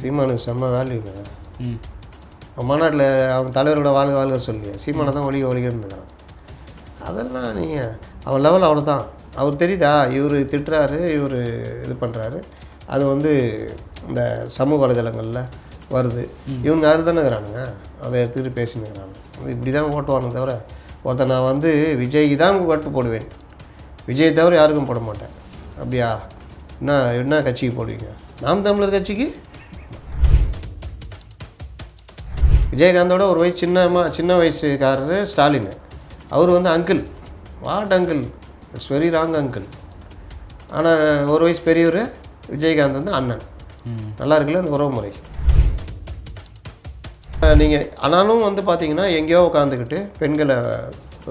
சீமானுக்கு செம்ம வேல்யூங்க ம். அவன் மாநாட்டில் அவன் தலைவரோட வாழ்க வாழ்க சொல்லி சீமானை தான் ஒழிக ஒழிகன்னு அதெல்லாம் நீங்கள் அவன் லெவல் அவ்வளோதான் அவர் தெரியுதா? இவர் திட்டுறாரு இவர் இது பண்ணுறாரு அது வந்து இந்த சமூக வலைதளங்களில் வருது. இவங்க அது தானே இருக்கிறானுங்க அதை எடுத்துக்கிட்டு பேசினுக்கிறாங்க இப்படி தான் ஓட்டுவானு தவிர ஒருத்தன் நான் வந்து விஜய்க்கு தான் ஓட்டு போடுவேன். விஜய் தவிர யாருக்கும் போட மாட்டேன். அப்படியா? என்ன என்ன கட்சிக்கு போடுவீங்க? நாம் தமிழர் கட்சிக்கு? விஜயகாந்தோட ஒரு வயசு சின்னமா சின்ன வயசுக்காரரு ஸ்டாலின். அவர் வந்து uncle what uncle it's very wrong uncle ஆனால் ஒரு வயசு பெரியவர் விஜயகாந்த் வந்து அண்ணன். நல்லா இருக்குல்ல அந்த உறவு முறை? நீங்கள் ஆனாலும் வந்து பார்த்தீங்கன்னா எங்கேயோ உட்காந்துக்கிட்டு பெண்களை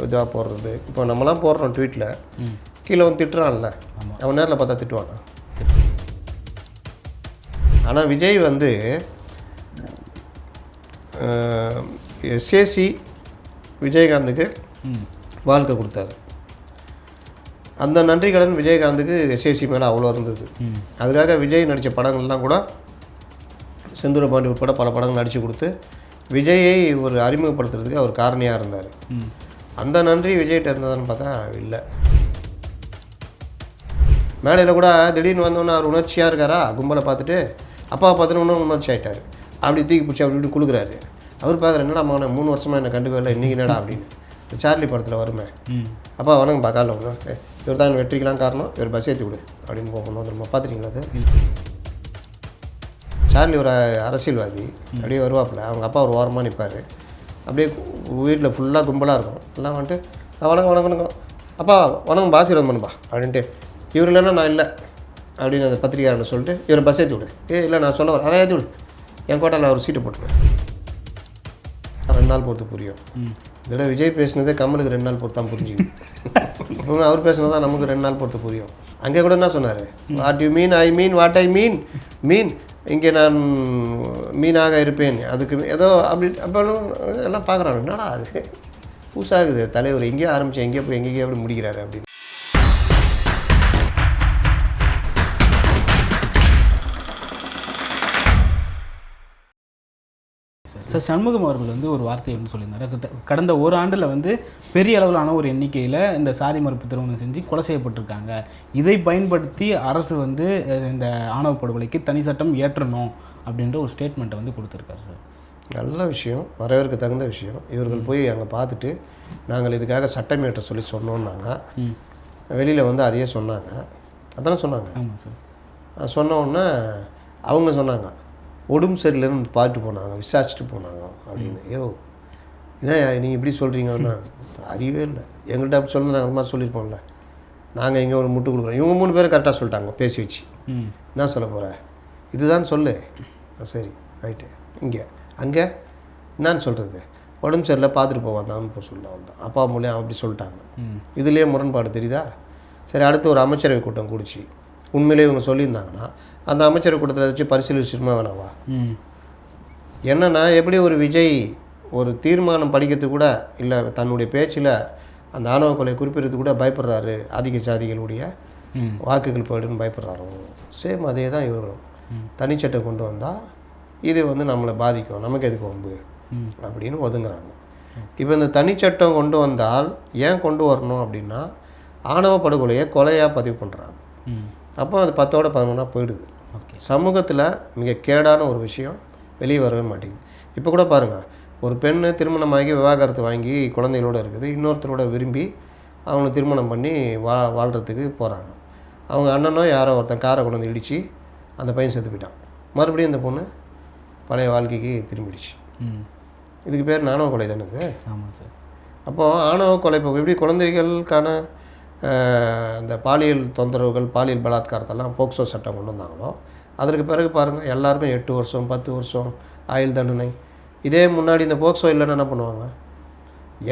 இதாக போடுறது. இப்போ நம்மலாம் போடுறோம் ட்வீட்டில் கீழே வந்து திட்டுறான்ல. அவன் நேரில் பார்த்தா திட்டுவானா? ஆனால் விஜய் வந்து எஸ்ஏசி விஜயகாந்துக்கு வாழ்க்கை கொடுத்தாரு. அந்த நன்றி கடன் விஜயகாந்துக்கு எஸ்ஏசி மேலே அவ்வளோ இருந்தது. அதுக்காக விஜய் நடித்த படங்கள்லாம் கூட செந்தூர பாண்டி உட்பட பல படங்கள் நடித்து கொடுத்து விஜயை ஒரு அறிமுகப்படுத்துறதுக்கு அவர் காரணியாக இருந்தார். அந்த நன்றி விஜய்கிட்ட இருந்ததான்னு பார்த்தா இல்லை. மேடையில் கூட திடீர்னு வந்தோன்னே அவர் உணர்ச்சியாக இருக்காரா? கும்பலை பார்த்துட்டு அப்பாவை பார்த்துன்னு உணர்ச்சி ஆகிட்டார் அப்படி தூக்கி பிடிச்சி அப்படி இப்படி குளுக்குறாரு அவர் பார்க்குற என்னடா மகனை மூணு வருஷமாக என்னை கண்டுக்கவே இல்லை இன்றைக்கி என்னடா அப்படின்னு. சார்லி படத்தில் வருமே அப்பா வணக்கம் பார்க்கல ஒன்று இவர் தான் வெற்றிக்கெலாம் காரணம் இவர் பஸ் ஏற்றி விடு அப்படின்னு போகணும் திரும்ப பார்த்துட்டீங்களா அது? சார்லி ஒரு அரசியல்வாதி அப்படியே வருவாப்புல அவங்க அப்பா ஒரு ஓரமாக நிற்பார் அப்படியே வீட்டில் ஃபுல்லாக கும்பலாக இருக்கும். எல்லாம் வந்துட்டு "ஆ, வணக்கம் வணக்கம் வணக்கம். அப்பா வணக்கம் ஆசீர்வாதம் பண்ணுப்பா அப்படின்ட்டு இவர் இல்லைன்னா நான் இல்லை அப்படின்னு அந்த பத்திரிக்கையாளர் சொல்லிட்டு இவர் பஸ் ஏற்றி விடு. ஏ இல்லை நான் சொல்ல வரேன். அதை ஏற்றி விடு. என் கோட்டாவில் ஒரு சீட்டு போட்டுருவேன் ரெண்டு நாள் பொறுத்து புரியும். இதில் விஜய் பேசுனதே கமலுக்கு ரெண்டு நாள் பொறுத்து தான் புரிஞ்சுக்குது இப்போ அவர் பேசுனது தான் நமக்கு ரெண்டு நாள் பொறுத்து புரியும். அங்கே கூட என்ன சொன்னார்? What you mean I mean what I mean மீன் இங்கே நான் மீனாக இருப்பேன். அதுக்கு ஏதோ அப்படி அப்போ எல்லாம் பார்க்குறாங்க. என்னடா அது? புதுசாகுது தலைவர் எங்கேயோ ஆரம்பிச்சு எங்கேயோ போய் எங்கேயோ அப்படி முடிக்கிறாரு அப்படின்னு. சார் சண்முகம் அவர்கள் வந்து ஒரு வார்த்தை வந்து சொல்லியிருந்தாரு. கடந்த ஒரு ஆண்டில் வந்து பெரிய அளவிலான ஒரு எண்ணிக்கையில் இந்த சாதி மறுப்பு திருமணம் செஞ்சு கொலை செய்யப்பட்டிருக்காங்க. இதை பயன்படுத்தி அரசு வந்து இந்த ஆணவ படுகொலைக்கு தனி சட்டம் ஏற்றணும் அப்படின்ற ஒரு ஸ்டேட்மெண்ட்டை வந்து கொடுத்துருக்காரு சார். நல்ல விஷயம் வரவேற்க தகுந்த விஷயம். இவர்கள் போய் அங்கே பார்த்துட்டு நாங்கள் இதுக்காக சட்டம் இயற்ற சொல்லி சொன்னோன்னாங்க வெளியில் வந்து அதையே சொன்னாங்க. அதானே சொன்னாங்க? ஆமாம் சார். அது சொன்ன உடனே அவங்க சொன்னாங்க. உடம்பு சரியில்லைன்னு பார்த்துட்டு போனாங்க விசாரிச்சுட்டு போனாங்க அப்படின்னு. ஐயோ ஏன் நீங்கள் இப்படி சொல்கிறீங்கன்னா அறிவே இல்லை. எங்கள்கிட்ட அப்படி சொல்லி நாங்கள் மாதிரி சொல்லியிருப்போம்ல. நாங்கள் இங்கே ஒரு முட்டு கொடுக்குறோம். இவங்க மூணு பேரும் கரெக்டாக சொல்லிட்டாங்க பேசி வச்சு. என்ன சொல்ல போகிற இதுதான் சொல்லு. சரி ரைட்டு இங்கே அங்கே என்னன்னு சொல்கிறது உடம்பு சரியில்லை பார்த்துட்டு போவான் தான் இப்போ சொல்ல தான் அப்பா மூலியம் அப்படி சொல்லிட்டாங்க. இதுலேயே முரண்பாடு தெரியுதா? சரி அடுத்து ஒரு அமைச்சரவை கூட்டம் கூடிச்சு. உண்மையிலே இவங்க சொல்லியிருந்தாங்கன்னா அந்த அமைச்சரவை கூட்டத்தில் வச்சு பரிசீலிச்சுமா வேணாவா? ம். என்னன்னா எப்படி ஒரு விஜய் ஒரு தீர்மானம் படிக்கிறதுக்கு கூட இல்லை தன்னுடைய பேச்சில் அந்த ஆணவ கொலை குறிப்பிடுறதுக்கு கூட பயப்படுறாரு ஆதிக்க சாதிகளுடைய வாக்குகள் போயிடுன்னு பயப்படுறாரோ? சேம் அதே தான் இவர்களும். ம். தனிச்சட்டம் கொண்டு வந்தால் இது வந்து நம்மளை பாதிக்கும் நமக்கு எதுக்கு வம்பு? அப்படின்னு ஒதுங்குறாங்க. இப்போ இந்த தனிச்சட்டம் கொண்டு வந்தால் ஏன் கொண்டு வரணும் அப்படின்னா ஆணவ படுகொலையை கொலையாக பதிவு பண்ணுறாங்க அப்போ அது பத்தோட பதினொன்றா போயிடுது. ஓகே. சமூகத்தில் மிக கேடான ஒரு விஷயம் வெளியே வரவே மாட்டேங்குது. இப்போ கூட பாருங்கள் ஒரு பெண் திருமணமாகி விவாகரத்து வாங்கி குழந்தைகளோட இருக்குது இன்னொருத்தரோட விரும்பி அவங்களை திருமணம் பண்ணி வா வாழ்கிறதுக்கு போகிறாங்க அவங்க அண்ணனோ யாரோ ஒருத்தன் காரை கொண்டு வந்து இடித்து அந்த பையன் செத்து போயிட்டான். மறுபடியும் இந்த பொண்ணு பழைய வாழ்க்கைக்கு திரும்பிடுச்சு. இதுக்கு பேர் நாணவ கொலை தானே ஆமாம் சார். அப்போது ஆணவ கொலை இப்போ எப்படி குழந்தைகளுக்கான இந்த பாலியல் தொந்தரவுகள் பாலியல் பலாத்காரத்தெல்லாம் போக்சோ சட்டம் கொண்டு வந்தாங்களோ அதற்கு பிறகு பாருங்கள் எல்லாருமே எட்டு வருஷம் பத்து வருஷம் ஆயுள் தண்டனை. இதே முன்னாடி இந்த போக்சோ இல்லைன்னா என்ன பண்ணுவாங்க?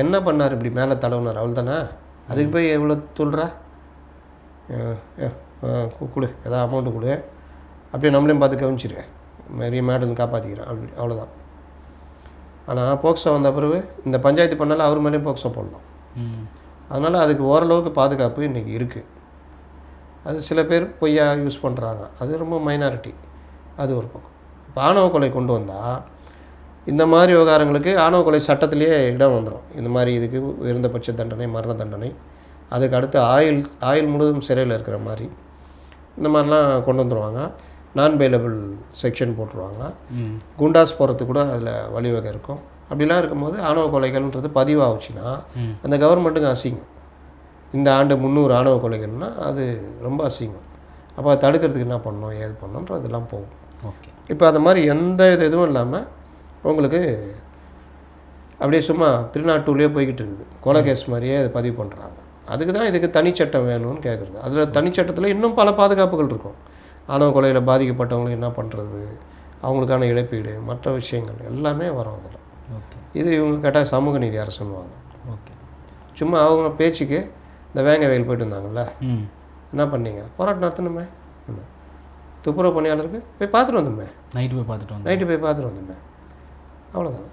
என்ன பண்ணார் இப்படி மேலே தடவுனார்? அவள் தானே? அதுக்கு போய் எவ்வளோ துள்ளுற கொடு ஏதாவது அமௌண்ட்டு கொடு. அப்படியே நம்மளையும் பார்த்து கவனிச்சிருக்கேன் நிறைய மேடம் காப்பாற்றிக்கிறேன் அப்படி அவ்வளோதான். ஆனால் போக்சோ வந்த பிறகு இந்த பஞ்சாயத்து பண்ணாலும் அவர் மேலேயும் போக்சோ போடலாம் ம். அதனால் அதுக்கு ஓரளவுக்கு பாதுகாப்பு இன்றைக்கி இருக்குது அது சில பேர் பொய்யா யூஸ் பண்ணுறாங்க அது ரொம்ப மைனாரிட்டி. அது ஒரு பக்கம். இப்போ ஆணவ கொலை கொண்டு வந்தால் இந்த மாதிரி விவகாரங்களுக்கு ஆணவ கொலை சட்டத்திலேயே இடம் வந்துடும் இந்த மாதிரி இதுக்கு உயர்ந்தபட்ச தண்டனை மரண தண்டனை அதுக்கு அடுத்து ஆயுள் ஆயுள் முழுவதும் சிறையில் இருக்கிற மாதிரி இந்த மாதிரிலாம் கொண்டு வந்துருவாங்க. நான் பெயிலபிள் செக்ஷன் போட்டுருவாங்க குண்டாஸ் போகிறதுக்கு கூட அதில் வழிவகை இருக்கும். அப்படிலாம் இருக்கும்போது ஆணவ கொலைகள்ன்றது பதிவாகுச்சுன்னா அந்த கவர்மெண்ட்டுக்கு அசிங்கம். இந்த ஆண்டு முந்நூறு ஆணவ கொலைகள்னால் அது ரொம்ப அசிங்கம். அப்போ அதை தடுக்கிறதுக்கு என்ன பண்ணணும் ஏது பண்ணணுன்றதெல்லாம் போகும். ஓகே. இப்போ அந்த மாதிரி எந்த வித இதுவும் இல்லாமல் உங்களுக்கு அப்படியே சும்மா திருநாட்டூர்லேயே போய்கிட்டு இருக்குது. கொலை கேஸ் மாதிரியே அதை பதிவு பண்ணுறாங்க அதுக்கு தான் இதுக்கு தனிச்சட்டம் வேணும்னு கேட்குறது அதில் தனிச்சட்டத்தில் இன்னும் பல பாதுகாப்புகள் இருக்கும். ஆணவ கொலையில் பாதிக்கப்பட்டவங்களுக்கு என்ன பண்ணுறது அவங்களுக்கான இழப்பீடு மற்ற விஷயங்கள் எல்லாமே வரும் அதில். இது இவங்க கேட்டால் சமூக நீதி அரசுன்னுவாங்க ஓகே சும்மா அவங்க பேச்சுக்கு இந்த வேங்க வயல் போயிட்டு இருந்தாங்கல்ல ம். என்ன பண்ணீங்க? போராட்டம் நடத்தணுமே. துப்புரவு பணியாளருக்கு போய் பார்த்துட்டு வந்தோமே. நைட்டு போய் பார்த்துட்டு வந்தேன் நைட்டு போய் பார்த்துட்டு வந்தோமே. அவ்வளோதான்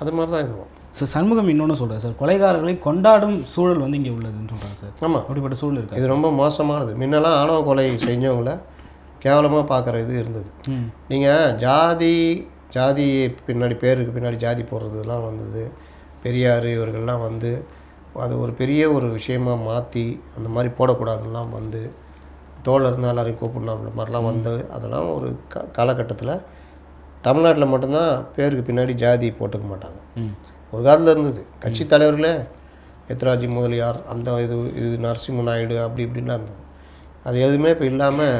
அது மாதிரி தான் இதுவும். சார் சண்முகம் இன்னொன்று சொல்கிறார் சார். கொலைகாரர்களை கொண்டாடும் சூழல் வந்து இங்கே உள்ளதுன்னு சொல்கிறாங்க சார். ஆமாம் அப்படிப்பட்ட சூழல் இருக்கா? இது ரொம்ப மோசமானது. முன்னெல்லாம் ஆணவ கொலை செஞ்சவங்கள கேவலமாக பார்க்குற இது இருந்தது. நீங்கள் ஜாதி ஜாதி பின்னாடி பேருக்கு பின்னாடி ஜாதி போடுறதுலாம் வந்தது. பெரியார் இவர்கள்லாம் வந்து அது ஒரு பெரிய ஒரு விஷயமா மாற்றி அந்த மாதிரி போடக்கூடாதுலாம் வந்து தோழர்னு எல்லாரையும் கூப்பிடணும் அப்படி மாதிரிலாம் வந்து அதெல்லாம் ஒரு க காலகட்டத்தில் தமிழ்நாட்டில் மட்டும்தான் பேருக்கு பின்னாடி ஜாதி போட்டுக்க மாட்டாங்க. ஒரு காலத்தில் இருந்தது. கட்சி தலைவர்களே எத்ராஜி முதலியார் அந்த இது இது நரசிம்ம நாயுடு அப்படி இப்படின்லாம் இருந்தது. அது எதுவுமே இப்போ இல்லாமல்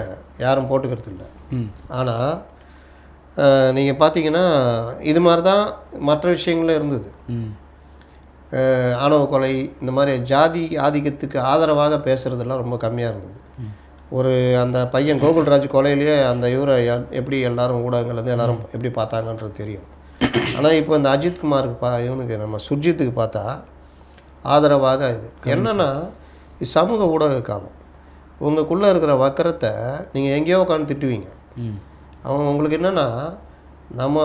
யாரும் போட்டுக்கிறது இல்லை. ஆனால் நீங்கள் பார்த்தீங்கன்னா இது மாதிரி தான் மற்ற விஷயங்களும் இருந்தது. ஆணவ கொலை இந்த மாதிரி ஜாதி ஆதிக்கத்துக்கு ஆதரவாக பேசுகிறதெல்லாம் ரொம்ப கம்மியாக இருந்தது. ஒரு அந்த பையன் கோகுல்ராஜ் கொலையிலேயே அந்த இவரை எப்படி எல்லாரும் ஊடகங்கள் வந்து எல்லாரும் எப்படி பார்த்தாங்கன்றது தெரியும். ஆனால் இப்போ இந்த அஜித் குமாருக்கு பா இவனுக்கு நம்ம சுர்ஜித்துக்கு பார்த்தா ஆதரவாக இது. என்னன்னா சமூக ஊடக காலம். உங்களுக்குள்ளே இருக்கிற வக்கரத்தை நீங்கள் எங்கேயோ உட்காந்து திட்டுவீங்க. அவங்க உங்களுக்கு என்னென்னா நம்ம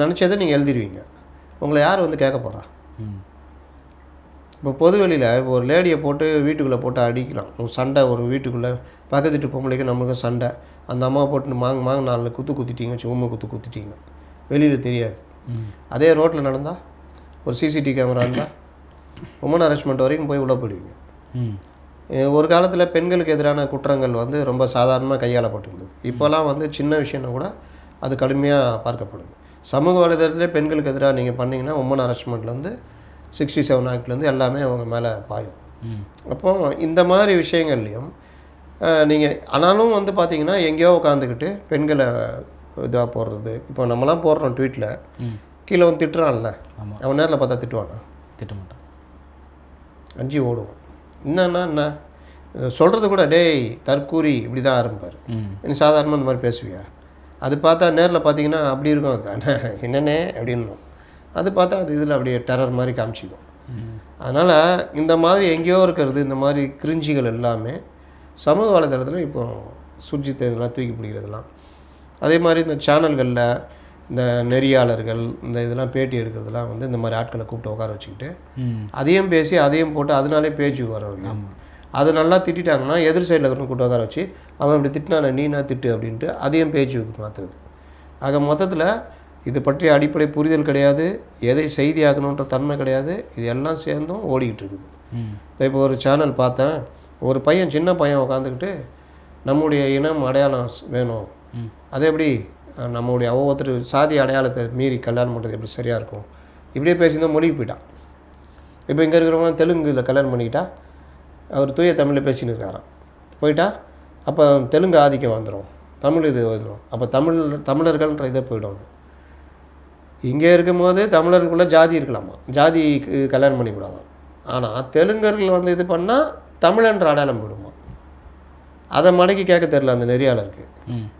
நினச்சதை நீங்கள் எழுதிடுவீங்க. உங்களை யார் வந்து கேட்க போகிறா இப்போ பொது வெளியில் இப்போ ஒரு லேடியை போட்டு வீட்டுக்குள்ளே போட்டு அடிக்கலாம். ஒரு சண்டை ஒரு வீட்டுக்குள்ளே பக்கத்து வீட்டு பொம்பளைக்கு நமக்கு சண்டை. அந்த அம்மாவை போட்டு மாங்க மாங்க நாலு குத்து குத்திட்டீங்க சும்மா குத்து குத்திட்டீங்க. வெளியில் தெரியாது. அதே ரோட்டில் நடந்தால் ஒரு சிசிடிவி கேமரா இருந்தால் உமன் அரெஸ்ட்மெண்ட் வரைக்கும் போய் உள்ள போயிடுவீங்க. ஒரு காலத்தில் பெண்களுக்கு எதிரான குற்றங்கள் வந்து ரொம்ப சாதாரணமாக கையாளப்பட்டிருந்தது இப்போலாம் வந்து சின்ன விஷயம்னா கூட அது கடுமையாக பார்க்கப்படுது. சமூக வலைதளத்திலே பெண்களுக்கு எதிராக நீங்கள் பண்ணீங்கன்னா உமன் அரெஸ்ட்மெண்ட்லேருந்து சிக்ஸ்டி செவன் ஆக்ட்லேருந்து எல்லாமே அவங்க மேலே பாயும். அப்போ இந்த மாதிரி விஷயங்கள்லையும் நீங்கள் ஆனாலும் வந்து பார்த்தீங்கன்னா எங்கேயோ உட்காந்துக்கிட்டு பெண்களை இதாக போடுறது இப்போ நம்மலாம் போடுறோம் ட்வீட்டில் கீழே வந்து திட்டுறான்ல அவன் நேரில் பார்த்தா திட்டுவானா? திட்டமாட்டேன். அஞ்சு ஓடுவோம் என்னன்னா என்ன சொல்கிறது கூட டேய் தற்கூரி இப்படி தான் ஆரம்பிப்பார் நீ சாதாரணமாக இந்த மாதிரி பேசுவியா? அது பார்த்தா நேரில் பார்த்தீங்கன்னா அப்படி இருக்கும் அது. அண்ணா, என்னண்ணே அப்படின்னும். அது பார்த்தா அது இதில் அப்படியே டெரர் மாதிரி காமிச்சிக்கும். அதனால் இந்த மாதிரி எங்கேயோ இருக்கிறது இந்த மாதிரி கிரிஞ்சிகள் எல்லாமே சமூக வலைதளத்தில் இப்போ சுர்ஜித் இதெல்லாம் தூக்கி பிடிக்கிறதெல்லாம். அதே மாதிரி இந்த சேனல்களில் இந்த நெறியாளர்கள் இந்த இதெல்லாம் பேட்டி எடுக்கிறதுலாம் வந்து இந்த மாதிரி ஆட்களை கூப்பிட்டு உட்கார வச்சுக்கிட்டு அதையும் பேசி அதையும் போட்டு அதனாலே பேஜுக்கு வர வைக்கும் ஆமாம் அது நல்லா திட்டிட்டாங்கன்னா எதிர் சைடில் இருக்கிற கூட்ட உட்கார வச்சு அவன் இப்படி திட்டினான நீனா திட்டு? அப்படின்ட்டு அதையும் பேஜுக்கு மாற்றுறது ஆக மொத்தத்தில் இது பற்றிய அடிப்படை புரிதல் கிடையாது. எதை செய்தியாக்கணுன்ற தன்மை கிடையாது. இது எல்லாம் சேர்ந்தும் ஓடிக்கிட்டு இருக்குது. இப்போ ஒரு சேனல் பார்த்தேன். ஒரு பையன் சின்ன பையன் உட்காந்துக்கிட்டு நம்முடைய இனம் அடையாளம் வேணும். அது எப்படி? நம்மளுடைய நம்முடைய ஒவ்வொருத்தர் சாதி அடையாளத்தை மீறி கல்யாணம் பண்ணுறது எப்படி சரியாக இருக்கும்? இப்படியே பேசியிருந்தால் மொழிக்கு போயிட்டான். இப்போ இங்கே இருக்கிறவங்க தெலுங்குல கல்யாணம் பண்ணிக்கிட்டா அவர் தூய தமிழில் பேசின்னு இருக்காராம். போயிட்டா அப்போ தெலுங்கு ஆதிக்கம் வந்துடும் தமிழ் இது வந்துடும் அப்போ தமிழ் தமிழர்கள்ன்ற இதை போயிடும். இங்கே இருக்கும்போது தமிழர்களுக்குள்ள ஜாதி இருக்கலாமா? ஜாதிக்கு கல்யாணம் பண்ணிக்கூடாதான். ஆனால் தெலுங்கர்கள் வந்து இது பண்ணால் தமிழன்ற அடையாளம் போயிடும். அதை மடக்கி கேட்க தெரில அந்த நெறியாளருக்கு.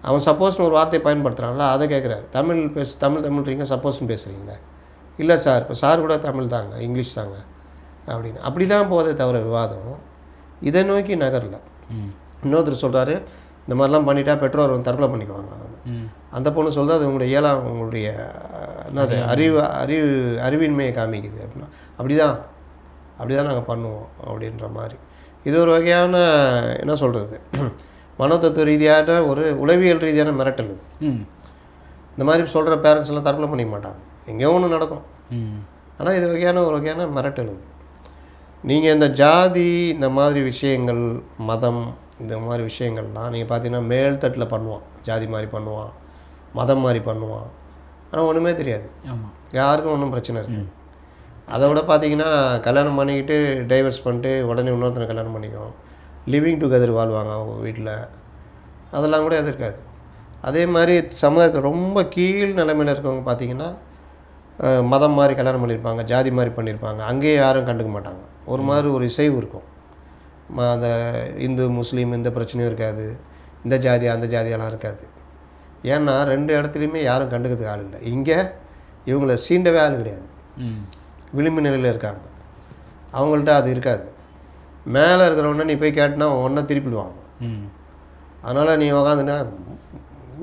அவன் சப்போஸ்னு ஒரு வார்த்தையை பயன்படுத்துகிறான்ல அதை கேட்குறாரு. தமிழ் பேச தமிழ் தமிழ்றீங்க சப்போஸ்னு பேசுகிறீங்களே இல்லை சார் இப்போ சார் கூட தமிழ் தாங்க இங்கிலீஷ் தாங்க அப்படின்னு. அப்படி தான் போதே தவிர விவாதம். இதை நோக்கி நகரல. இன்னொருத்தர் சொல்கிறாரு இந்த மாதிரிலாம் பண்ணிட்டா பெற்றோர் வந்து தற்கொலை பண்ணிக்குவாங்க அந்த பொண்ணு சொல்கிறது அது உங்களுடைய இயலாம் உங்களுடைய என்னது அறிவு. அறிவு அறிவின்மையை காமிக்குது அப்படின்னா அப்படி தான் அப்படி தான் நாங்கள் பண்ணுவோம் அப்படின்ற மாதிரி. இது ஒரு வகையான என்ன சொல்கிறது மனோதத்துவ ரீதியான ஒரு உளவியல் ரீதியான மிரட்டல் இது. இந்த மாதிரி சொல்கிற பேரண்ட்ஸ் எல்லாம் தற்கொலை பண்ணிக்க மாட்டாங்க. எங்கேயோ ஒன்று நடக்கும். ஆனால் இது வகையான ஒரு வகையான மிரட்டல் இது. நீங்கள் இந்த ஜாதி இந்த மாதிரி விஷயங்கள் மதம் இந்த மாதிரி விஷயங்கள்லாம் நீங்கள் பார்த்தீங்கன்னா மேல்தட்டில் பண்ணுவான். ஜாதி மாதிரி பண்ணுவான் மதம் மாதிரி பண்ணுவான். ஆனால் ஒன்றுமே தெரியாது. யாருக்கும் ஒன்றும் பிரச்சனை இருக்காது. அதை விட பார்த்தீங்கன்னா கல்யாணம் பண்ணிக்கிட்டு டைவர்ஸ் பண்ணிட்டு உடனே இன்னொருத்தனை கல்யாணம் பண்ணிக்குவோம். லிவிங் டுகெதர் வாழ்வாங்க அவங்க வீட்டில். அதெல்லாம் கூட எது இருக்காது. அதே மாதிரி சமுதாயத்தில் ரொம்ப கீழ் நிலைமையில் இருக்கவங்க பார்த்தீங்கன்னா மதம் மாதிரி கல்யாணம் பண்ணியிருப்பாங்க ஜாதி மாதிரி பண்ணியிருப்பாங்க. அங்கேயும் யாரும் கண்டுக்க மாட்டாங்க. ஒரு மாதிரி ஒரு இசைவு இருக்கும். அந்த இந்து முஸ்லீம் இந்த பிரச்சனையும் இருக்காது. இந்த ஜாதி அந்த ஜாதியெல்லாம் இருக்காது. ஏன்னா ரெண்டு இடத்துலையுமே யாரும் கண்டுக்கிறதுக்கு ஆள் இல்லை. இங்கே இவங்கள சீண்டவே ஆள் கிடையாது. விளிம்பு நிலையில் இருக்காங்க. அவங்கள்ட்ட அது இருக்காது. மேலே இருக்கிறவன நீ போய் கேட்டினா ஒன்றா திருப்பிடுவாங்க ம். அதனால் நீ உக்காந்துனா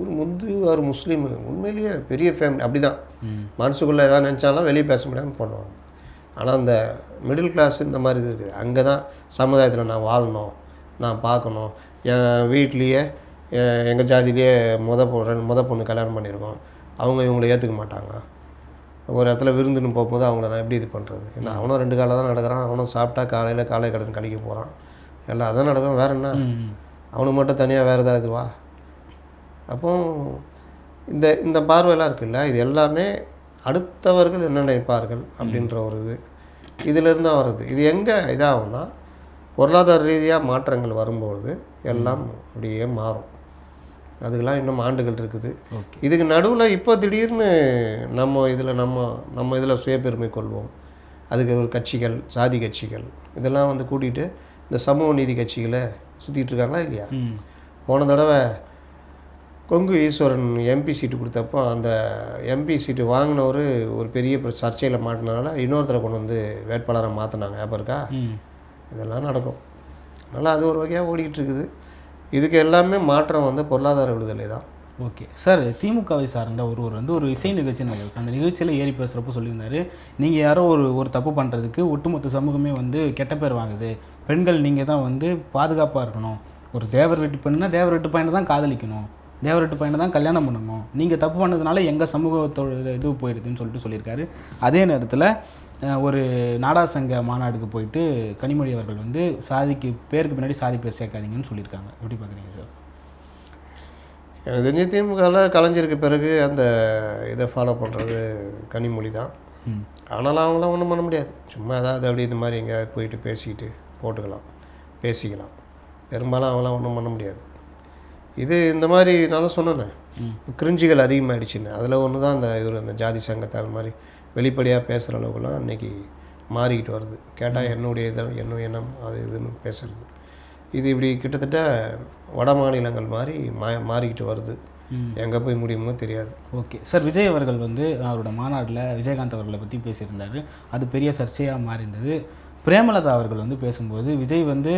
ஒரு முந்து ஒரு முஸ்லீம் உண்மையிலேயே பெரிய ஃபேமிலி அப்படி தான் மனசுக்குள்ளே ஏதாவது நினச்சாலும் வெளியே பேச முடியாமல் பண்ணுவாங்க ஆனால் அந்த மிடில் கிளாஸ் இந்த மாதிரி இது இருக்குது. அங்கே தான் சமுதாயத்தில் நான் வாழணும் நான் பார்க்கணும். என் வீட்லேயே எங்கள் ஜாதியிலேயே முத பொ ரெண்டு முத பொண்ணு கல்யாணம் பண்ணியிருக்கோம். அவங்க இவங்களை ஏற்றுக்க மாட்டாங்க. ஒரு இடத்துல விருந்துன்னு போகும்போது அவங்கள நான் எப்படி இது பண்ணுறது ஏன்னா அவனும் ரெண்டு காலை தான் நடக்கிறான் அவனும் சாப்பிட்டா காலையில் காலை கடன் கழிக்க போகிறான் எல்லாம் அதான் நடக்கும் வேற என்ன? அவனுக்கு மட்டும் தனியாக வேறு ஏதாவது இதுவா? அப்போ இந்த இந்த பார்வையெல்லாம் இருக்குல்ல இது எல்லாமே அடுத்தவர்கள் என்ன நினைப்பார்கள் அப்படின்ற ஒரு இது. இதிலிருந்து தான் வருது. இது எங்கே இதாகும்னா பொருளாதார ரீதியாக மாற்றங்கள் வரும்பொழுது எல்லாம் அப்படியே மாறும். அதுக்கெல்லாம் இன்னும் ஆண்டுகள் இருக்குது. இதுக்கு நடுவில் இப்போ திடீர்னு நம்ம இதில் நம்ம நம்ம இதில் சுயபெருமை கொள்வோம். அதுக்கு ஒரு கட்சிகள் சாதி கட்சிகள் இதெல்லாம் வந்து கூட்டிகிட்டு இந்த சமூக நீதி கட்சிகளை சுற்றிட்டு இருக்காங்களா இல்லையா? போன தடவை கொங்கு ஈஸ்வரன் எம்பி சீட்டு கொடுத்தப்போ அந்த எம்பி சீட்டு வாங்கினவர் ஒரு பெரிய சர்ச்சையில் மாட்டினனால இன்னொருத்தரை கொண்டு வந்து வேட்பாளரை மாற்றினாங்க இருக்கா? ம். இதெல்லாம் நடக்கும். அதனால் அது ஒரு வகையாக ஓடிக்கிட்டு இருக்குது. இதுக்கு எல்லாமே மாற்றம் வந்து பொருளாதார விடுதலை தான். ஓகே. சார் திமுகவை சார்ந்த ஒருவர் வந்து ஒரு இசை நிகழ்ச்சி நடக்குது. அந்த நிகழ்ச்சியில் ஏறி பேசுகிறப்போ சொல்லியிருந்தாரு நீங்கள் யாரோ ஒரு ஒரு தப்பு பண்ணுறதுக்கு ஒட்டுமொத்த சமூகமே வந்து கெட்ட பேர் வாங்குது. பெண்கள் நீங்கள் தான் வந்து பாதுகாப்பாக இருக்கணும். ஒரு தேவர் வீட்டு பெண்ணுனா தேவர் வீட்டு பையனை தான் காதலிக்கணும். தேவர் வீட்டு பையனை தான் கல்யாணம் பண்ணணும். நீங்கள் தப்பு பண்ணதுனால எங்கள் சமூகத்தோட இது போயிடுதுன்னு சொல்லிட்டு சொல்லியிருக்காரு. அதே நேரத்தில் ஒரு நாடார் சங்க மாநாடுக்கு போயிட்டு கனிமொழி அவர்கள் வந்து சாதிக்கு பேருக்கு பின்னாடி சாதி பேர் சேர்க்காதீங்கன்னு சொல்லியிருக்காங்க. எப்படி பார்க்குறீங்க சார்? எனக்கு தெரிஞ்ச திமுகவில் கலைஞருக்கு பிறகு அந்த இதை ஃபாலோ பண்ணுறது கனிமொழி தான். ஆனாலும் அவங்களாம் ஒன்றும் பண்ண முடியாது. சும்மா ஏதாவது அப்படி இந்த மாதிரி எங்கேயாவது போயிட்டு பேசிக்கிட்டு போட்டுக்கலாம் பேசிக்கலாம். பெரும்பாலும் அவங்களாம் ஒன்றும் பண்ண முடியாது. இது இந்த மாதிரி நான் தான் சொன்னேனே. கிரிஞ்சிகள் அதிகமாகிடுச்சுன்னு அதில் ஒன்று தான் அந்த இவர் அந்த ஜாதி சங்கத்தால் மாதிரி வெளிப்படையாக பேசுகிற அளவுக்குலாம் இன்றைக்கி மாறிக்கிட்டு வருது. கேட்டால் என்னுடைய இதம் என்ன எண்ணம் அது இதுன்னு பேசுறது. இது இப்படி கிட்டத்தட்ட வட மாநிலங்கள் மாதிரி மா மாறிக்கிட்டு வருது. எங்கே போய் முடியுமோ தெரியாது. ஓகே. சார் விஜய் அவர்கள் வந்து அவரோட மாநாட்டில் விஜயகாந்த் அவர்களை பற்றி பேசியிருந்தார். அது பெரிய சர்ச்சையாக மாறி இருந்தது பிரேமலதா அவர்கள் வந்து பேசும்போது விஜய் வந்து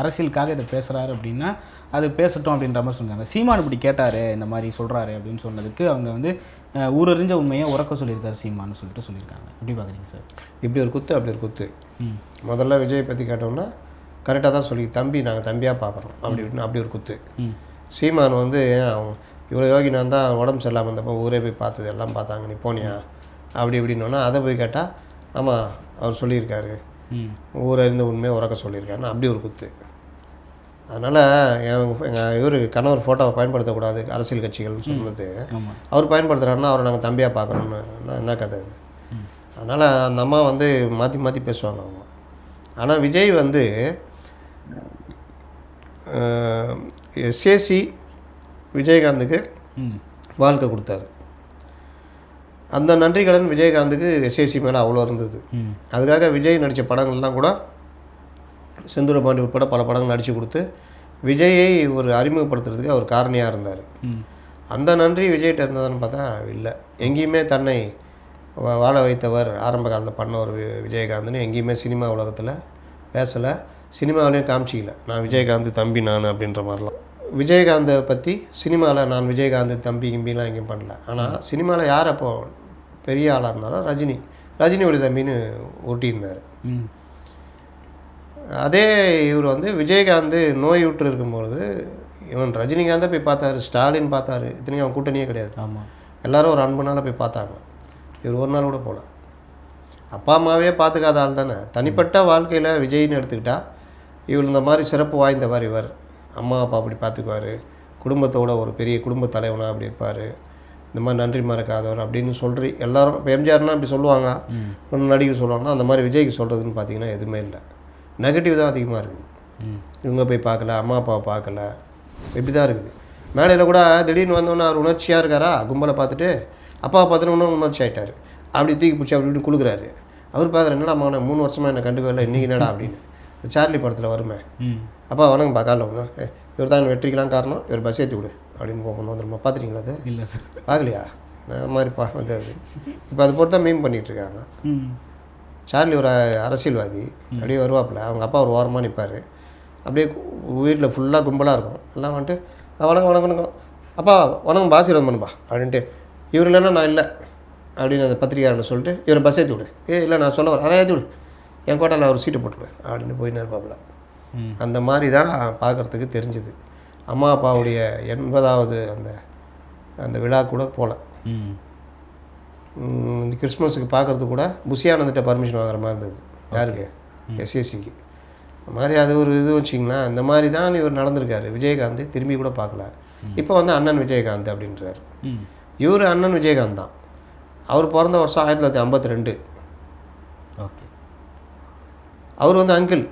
அரசியலுக்காக இதை பேசுகிறாரு அப்படின்னா அது பேசட்டும் அப்படின்ற மாதிரி சொன்னாங்க. சீமான் இப்படி கேட்டார் இந்த மாதிரி சொல்கிறாரு அப்படின்னு சொன்னதுக்கு அவங்க வந்து ஊரறிஞ்ச உண்மையை உறக்க சொல்லியிருக்காரு சீமான்னு சொல்லிட்டு சொல்லியிருக்காங்க. எப்படி பார்க்குறீங்க சார்? இப்படி ஒரு குத்து அப்படி ஒரு குத்து. முதல்ல விஜய் பற்றி கேட்டோம்னா கரெக்டாக தான் சொல்லி தம்பி நாங்கள் தம்பியாக பார்க்குறோம். அப்படி அப்படி ஒரு குத்து. சீமான் வந்து ஏன் அவன் இவ்வளோ யோகி நான் தான் உடம்பு சரியில்லாமல் இருந்தப்போ ஊரே போய் பார்த்தது எல்லாம் பார்த்தாங்க நீ போனியா? அப்படி இப்படின்னோன்னா அதை போய் கேட்டால் ஆமாம் அவர் சொல்லியிருக்காரு. ம். ஊரை இருந்த உண்மையை உறக்க சொல்லியிருக்காருன்னு அப்படி ஒரு குத்து. அதனால் எங்கள் இவர் கணவர் ஃபோட்டோவை பயன்படுத்தக்கூடாது அரசியல் கட்சிகள்னு சொன்னது அவர் பயன்படுத்துகிறாருன்னா அவரை நாங்கள் தம்பியாக பார்க்குறோன்னு என்ன கதை ம். அதனால் அந்த அம்மா வந்து மாற்றி மாற்றி பேசுவாங்க அவங்க. ஆனால் விஜய் வந்து எஸ்ஏசி விஜயகாந்துக்கு வாழ்க்கை கொடுத்தாரு. அந்த நன்றி கடன் விஜயகாந்துக்கு எஸ்ஏசி மேலே அவ்வளோ இருந்தது. அதுக்காக விஜய் நடித்த படங்கள்லாம் கூட செந்தூர பாண்டி உட்பட பல படங்கள் நடித்து கொடுத்து விஜயை ஒரு அறிமுகப்படுத்துறதுக்கு அவர் காரணியாக இருந்தார். அந்த நன்றி விஜய்கிட்ட இருந்ததான்னு பார்த்தா இல்லை. எங்கேயுமே தன்னை வா- வாழ வைத்தவர் ஆரம்ப காலத்தில் பண்ண ஒரு வி- விஜயகாந்த்னு எங்கேயுமே சினிமா உலகத்தில் பேசலை. சினிமாவிலையும் காமிச்சிக்கல. நான் விஜயகாந்த் தம்பி நான் அப்படின்ற மாதிரிலாம். விஜயகாந்தை பற்றி சினிமாவில் நான் விஜயகாந்த் தம்பி கிம்பிலாம் எங்கேயும் பண்ணல. ஆனால் சினிமாவில் யார் அப்போ பெரிய ஆளாக இருந்தாலும் ரஜினி. ரஜினியோட தம்பின்னு ஒட்டியிருந்தார் அதே இவர் வந்து விஜயகாந்த் நோயுற்று இருக்கும்பொழுது இவன் ரஜினிகாந்தை போய் பார்த்தாரு ஸ்டாலின் பார்த்தாரு. இத்தனைக்கும் அவன் கூட்டணியே கிடையாது. ஆமாம் எல்லாரும் ஒரு அன்புனால போய் பார்த்தாங்க. இவர் ஒரு நாள் கூட போகல. அப்பா அம்மாவே பார்த்துக்காத ஆள் தானே. தனிப்பட்ட வாழ்க்கையில் விஜய்னு எடுத்துக்கிட்டா இவர் இந்த மாதிரி சிறப்பு வாய்ந்தவர் இவர். அம்மா அப்பா அப்படி பார்த்துக்குவார். குடும்பத்தோட ஒரு பெரிய குடும்ப தலைவனாக அப்படி இருப்பார். இந்த மாதிரி நன்றி மறக்காதவர் அப்படின்னு சொல்கிறி எல்லாரும் இப்போ எம்ஜிஆர்னா இப்படி சொல்லுவாங்க. ஒன்று நடிகர் சொல்லுவாங்கன்னா அந்த மாதிரி விஜய்க்கு சொல்கிறதுன்னு பார்த்தீங்கன்னா எதுவுமே இல்லை. நெகட்டிவ் தான் அதிகமாக இருக்குது இவங்க போய் பார்க்கல அம்மா அப்பாவை பார்க்கல. இப்படி தான் இருக்குது. மேடையில் கூட திடீர்னு வந்தோன்னே அவர் உணர்ச்சியாக இருக்காரா? கும்பலை பார்த்துட்டு அப்பாவை பார்த்துட்டு உணர்ச்சி ஆயிட்டாரு. அப்படி தூக்கி பிடிச்சி அப்படி கொடுக்குறாரு அவர் பார்க்குற என்னடா மகனை மூணு வருஷமாக என்னை கண்டுக்கவே இல்லை. இன்றைக்கி என்னடா? அப்படின்னு. சார்லி படத்தில் வருமே. அப்பா வணக்கம் பார்க்கல அவங்க இவர் தான் வெற்றிக்கெலாம் காரணம். இவர் பஸ் ஏற்றி விடு. அப்படின்னு போகணும் வந்துருமா பார்த்துட்டீங்களா அது? இல்லை சார். பார்க்கலையா? அந்த மாதிரி பா வந்து இப்போ அது போட்டு தான் மீன் ம். சார்லி ஒரு அரசியல்வாதி அப்படியே வருவாப்புல. அவங்க அப்பா ஒரு ஓரமாக நிற்பார் அப்படியே வீட்டில் ஃபுல்லாக கும்பலாக இருக்கும். எல்லாம் வந்துட்டு "ஆ, வணக்கம் வணக்கம் வணக்கம். அப்பா வணக்கம் ஆசீர்வாதம் பண்ணுப்பா. அப்படின்ட்டு இவர் இல்லைன்னா நான் இல்லை. அப்படின்னு அந்த பத்திரிக்கையாளர் சொல்லிட்டு இவரை பஸ் ஏற்றி விடு. ஏ இல்லை நான் சொல்ல வரேன். அதை ஏற்றி விடு. என் கோட்டையில் ஒரு சீட்டை போட்டுவிடு அப்படின்னு போயின்னு இருப்பாப்புல. அந்த மாதிரி தான் பார்க்குறதுக்கு தெரிஞ்சுது. அம்மா அப்பாவுடைய எண்பதாவது அந்த அந்த விழா கூட போகல கிறிஸ்மஸுக்கு பார்க்கறது கூட புஷியானந்திட்ட பர்மிஷன் வாங்குற மாதிரி இருந்தது. யாருக்கு? எஸ்எஸ்சிக்கு அந்த மாதிரி அது ஒரு இது வச்சிங்களேன் இந்த மாதிரி தான் இவர் நடந்திருக்காரு. விஜயகாந்த் திரும்பி கூட பார்க்கல. இப்போ வந்து அண்ணன் விஜயகாந்த் அப்படின்றாரு. இவர் அண்ணன் விஜயகாந்த் தான். அவர் பிறந்த வருஷம் ஆயிரத்தி தொள்ளாயிரத்தி ஐம்பத்தி ரெண்டு. ஓகே. அவர் வந்து அங்கிள்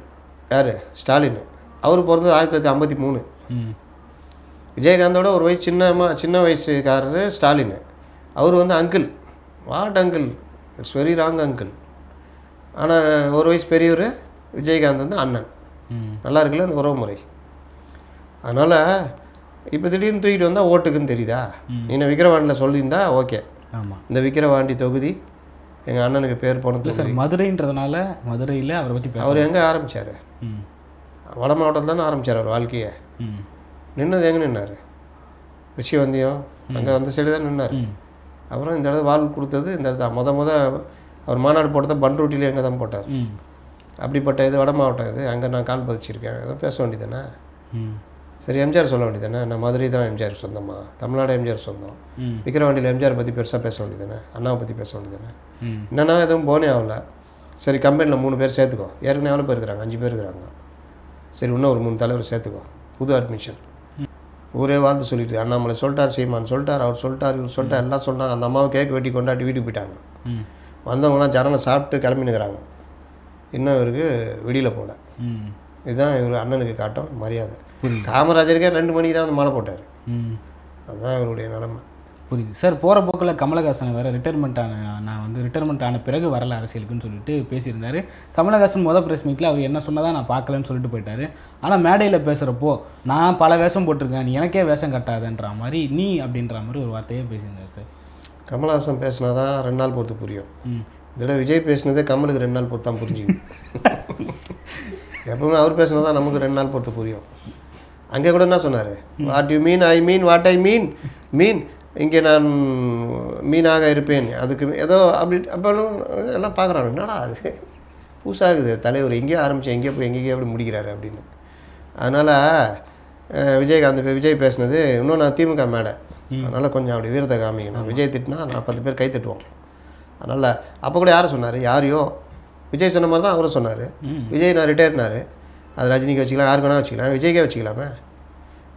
யார்? ஸ்டாலின். அவர் பிறந்தது ஆயிரத்தி தொள்ளாயிரத்தி ஐம்பத்தி மூணு. விஜயகாந்தோட ஒரு வயசு சின்னமா சின்ன வயசுக்காரரு ஸ்டாலின். அவர் வந்து uncle what uncle it's very wrong uncle ஆனால் ஒரு வயசு பெரியவர் விஜயகாந்த் வந்து அண்ணன். ம். நல்லா இருக்குல்ல அந்த உறவு முறை? அதனால் இப்போ திடீர்னு தூக்கிட்டு வந்தால் ஓட்டுக்குன்னு தெரியுதா. நீ விக்கிரவாண்டியில் சொல்லியிருந்தா ஓகே. ஆமாம் இந்த விக்கிரவாண்டி தொகுதி எங்கள் அண்ணனுக்கு பேர் போன இல்லை தொகுதி. சார் மதுரைன்றதுனால மதுரையில் அவரை பற்றி அவர் எங்கே ஆரம்பித்தார் வட மாவட்டத்தில் தானே ஆரம்பித்தார் அவர் வாழ்க்கையை. நின்னது எங்கே நின்னார்? ரிஷிவந்தியம் அங்கே அந்த சைடு தான் நின்னார். அப்புறம் இந்த இடத்துல வாழ் கொடுத்தது இந்த இடத்துல முத முத அவர் மாநாடு போட்டதை பண்ருட்டிலே அங்கே தான் போட்டார். அப்படிப்பட்ட இது வட மாவட்டம் இது. அங்கே நான் கால் பதிச்சிருக்கேன். ஏதோ பேச வேண்டியதானே சரி எம்ஜிஆர் சொல்ல வேண்டியதானே நான் மதுரை தான் எம்ஜிஆர் சொந்தமா? தமிழ்நாடு எம்ஜிஆர் சொந்தம். ம். விக்கிரவாண்டியில் எம்ஜிஆர் பற்றி பெருசாக பேச வேண்டியதானே அண்ணாவை பற்றி பேச வேண்டியதானே என்னன்னா எதுவும் போனே ஆகல. சரி கம்பெனியில் மூணு பேர் சேர்த்துக்கோ. ஏற்கனவே எவ்வளோ பேர் இருக்கிறாங்க. அஞ்சு பேர் இருக்கிறாங்க. சரி இன்னும் ஒரு மூணு தலைவர் சேர்த்துக்கோ. புது அட்மிஷன் ஊரே வாழ்த்து சொல்லிட்டு அண்ணாமலை சொல்லிட்டார் சீமான் சொல்லிட்டார் அவர் சொல்லிட்டார் இவர் சொல்லிட்டார் எல்லாம் சொன்னாங்க. அந்த அம்மாவை கேக் வெட்டி கொண்டாட்டி வீட்டுக்கு போயிட்டாங்க. வந்தவங்களாம் ஜனங்க சாப்பிட்டு கிளம்பினுக்கிறாங்க. இன்னும் இவருக்கு வெளியில் போகல. இதுதான் இவர் அண்ணனுக்கு காட்டும் மரியாதை. காமராஜருக்கே ரெண்டு மணிக்கு தான் வந்து மாலை போட்டார். அதுதான் இவருடைய நிலைமை. புரியுது. சார் போகிற போக்கில் கமலஹாசன் வேறு ரிட்டைர்மெண்ட் ஆன நான் வந்து ரிட்டைர்மெண்ட் ஆன பிறகு வரல அரசியலுக்குன்னு சொல்லிட்டு பேசியிருந்தாரு. கமலஹாசன் மொதல் ப்ரெஸ் மீட்டில் அவர் என்ன சொன்னதா நான் பார்க்கலன்னு சொல்லிட்டு போயிட்டாரு. ஆனால் மேடையில் பேசுகிறப்போ நான் பல வேஷம் போட்டிருக்கேன் நீ எனக்கே வேஷம் கட்டாதன்ற மாதிரி நீ அப்படின்ற மாதிரி ஒரு வார்த்தையே பேசியிருந்தார் சார். கமல்ஹாசன் பேசினா தான் ரெண்டு நாள் பொறுத்து புரியும். இதில் விஜய் பேசினதே கமலுக்கு ரெண்டு நாள் பொறுத்து தான் புரிஞ்சுக்குது எப்பவுமே அவர் பேசினா தான் நமக்கு ரெண்டு நாள் பொறுத்து புரியும். அங்கே கூட என்ன சொன்னார்? What you mean I mean what I mean மீன் இங்கே நான் மீனாக இருப்பேன். அதுக்கு ஏதோ அப்படி அப்போ எல்லாம் பார்க்குறாங்க. என்னடா அது? புதுசாகுது. தலைவர் எங்கேயோ ஆரம்பிச்சு எங்கேயோ போய் எங்கேயோ அப்படி முடிக்கிறாரு அப்படின்னு. அதனால் விஜயகாந்த் விஜய் பேசினது இன்னும் நான் திமுக மேடை. அதனால் கொஞ்சம் அப்படி வீரத்தை காமிக்கணும் விஜய் திட்டினா நான் பத்து பேர் கை தட்டுவோம். அதனால் அப்போ கூட யாரை சொன்னார்? யாரையோ? விஜய் சொன்ன மாதிரி தான் அவரும் சொன்னார். விஜய் நான் ரிட்டையர்னாரு அது ரஜினிக்கு வச்சுக்கலாம் யாருக்கு வேணால் வச்சுக்கலாம். விஜய்க்கே வச்சுக்கலாமே.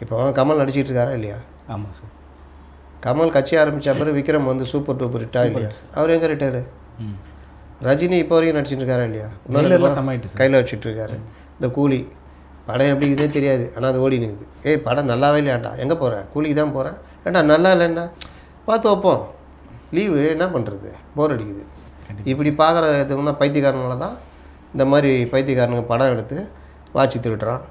இப்போ கமல் நடிச்சிட்டு இருக்காரா இல்லையா? ஆமாம் சார். கமல் கட்சி ஆரம்பித்த பிறகு விக்ரம் வந்து சூப்பர் டூப்பர் ரிட்டா இல்லையா? அவர் எங்கே ரிட்டையர்டு ரஜினி இப்போ வரைக்கும் நடிச்சிட்டு இருக்காரா இல்லையா? கையில் வச்சுட்டு இருக்காரு. இந்த கூலி. படம் எப்படி இருக்குதே தெரியாது. ஆனால் அது ஓடி நிற்குது ஏய் படம் நல்லாவே இல்லையாண்டா? எங்கே போகிறேன் கூலிக்கு தான் போகிறேன் ஏண்டா நல்லா இல்லைண்டா பார்த்து வைப்போம். லீவு என்ன பண்ணுறது போர் அடிக்குது. இப்படி பார்க்குற இதுனா பைத்தியக்காரனால தான் இந்த மாதிரி பைத்தியக்காரனுங்க படம் எடுத்து வாட்சி திருடுறான்.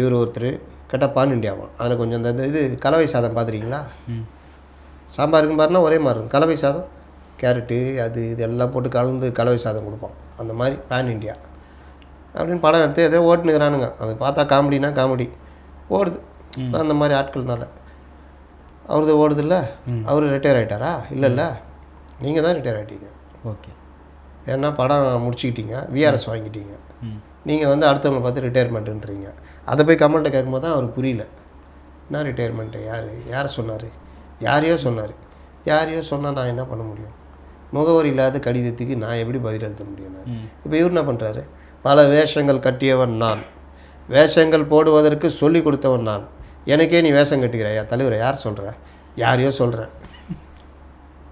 இவர் ஒருத்தர். கேட்டால் பான் இண்டியாவான் அதில் கொஞ்சம் இந்த இது கலவை சாதம் பார்த்துருக்கீங்களா? ம் சாம்பாருக்கும் பாருன்னா ஒரே மாதிரி இருக்கும். கலவை சாதம் கேரட்டு அது இது எல்லாம் போட்டு கலந்து கலவை சாதம் கொடுப்போம். அந்த மாதிரி பேன் இண்டியா அப்படின்னு படம் எடுத்து எதோ ஓட்டுனுக்கிறானுங்க. அது பார்த்தா காமெடினா காமெடி. ஓடுது. அந்த மாதிரி ஆட்கள்னால. அவரது ஓடுது இல்லை. அவர் ரிட்டையர் ஆகிட்டாரா இல்லைல்ல. நீங்கள் தான் ரிட்டையர் ஆகிட்டீங்க ஓகே. ஏன்னா படம் முடிச்சுக்கிட்டீங்க. விஆர்எஸ் வாங்கிட்டீங்க. நீங்கள் வந்து அடுத்தவங்க பார்த்து ரிட்டையர்மெண்ட்டுன்றீங்க அதை போய் கமெண்ட்டை கேட்கும்போது தான் அவருக்கு புரியல. என்ன ரிட்டையர்மெண்ட்டு யார்? யார் சொன்னார்? யாரையோ சொன்னார். யாரையோ சொன்னால் நான் என்ன பண்ண முடியும்? முகவரி இல்லாத கடிதத்துக்கு நான் எப்படி பதில் எழுத முடியும் நான்? இப்போ இவர் என்ன பண்ணுறாரு பல வேஷங்கள் கட்டியவன் நான். வேஷங்கள் போடுவதற்கு சொல்லி கொடுத்தவன் நான். எனக்கே நீ வேஷம் கட்டுகிறாயா? தலைவரை யார் சொல்கிற யாரையோ சொல்கிறேன்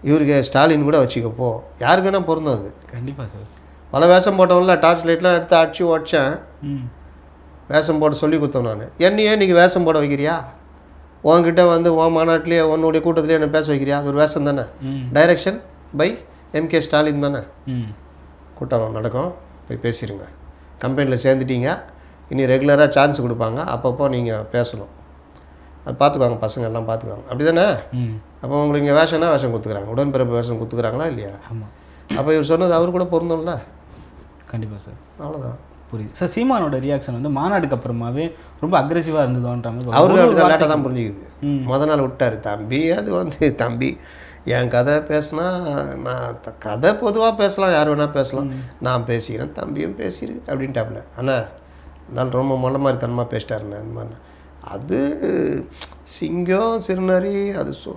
இவருக்கு ஸ்டாலின் கூட வச்சுக்க போ. யாருக்கு வேணால் பொருந்தும் அது. கண்டிப்பாக சார். பல வேஷம் போட்டவன்ல டார்ச் லைட்லாம் எடுத்து அடிச்சு உடச்சேன். வேஷம் போட சொல்லி கொடுத்தேன் நான். என்னையே இன்றைக்கி வேஷம் போட வைக்கிறியா? உன்கிட்ட வந்து உன் மாநாட்டிலேயே உன்னுடைய கூட்டத்திலேயே என்ன பேச வைக்கிறியா? அது ஒரு வேஷம் தானே? டைரக்ஷன் பை எம்கே ஸ்டாலின் தானே? கூட்டம் நடக்கும். போய் பேசிடுங்க கம்பெனியில் சேர்ந்துட்டீங்க. இனி ரெகுலராக சான்ஸ் கொடுப்பாங்க. அப்பப்போ நீங்கள் பேசணும். அது பார்த்துக்குவாங்க பசங்க எல்லாம் பார்த்துக்குவாங்க. அப்படி தானே அப்போ உங்களுக்கு இங்கே வேஷம்னா வேஷம் கொடுத்துக்குறாங்க? உடன்பிறப்பு வேஷம் கொடுத்துக்குறாங்களா இல்லையா? அப்போ இவர் சொன்னது அவர் கூட பொருந்தும்ல? கண்டிப்பாக சார் அவ்வளோதான் புரியுது. சார் சீமானோட ரியாக்ஷன் வந்து மாநாடுக்கு அப்புறமாவே ரொம்ப அக்ரெசிவாக இருந்ததோன்ற மாதிரி அவருக்கு அப்படி தான் புரிஞ்சுக்குது. முத நாள் விட்டார் தம்பி அது வந்து தம்பி என் கதை பேசுனா நான் கதை பொதுவாக பேசலாம் யார் வேணால் பேசலாம். நான் பேசிக்கிறேன் தம்பியும் பேசியிருக்கு அப்படின்ட்டாப்புல. ஆனால் இருந்தாலும் ரொம்ப மொல்ல மாதிரி தனமாக பேசிட்டாருண்ணே அந்த மாதிரி. அது சிங்கம் சிறுநரி அது சொ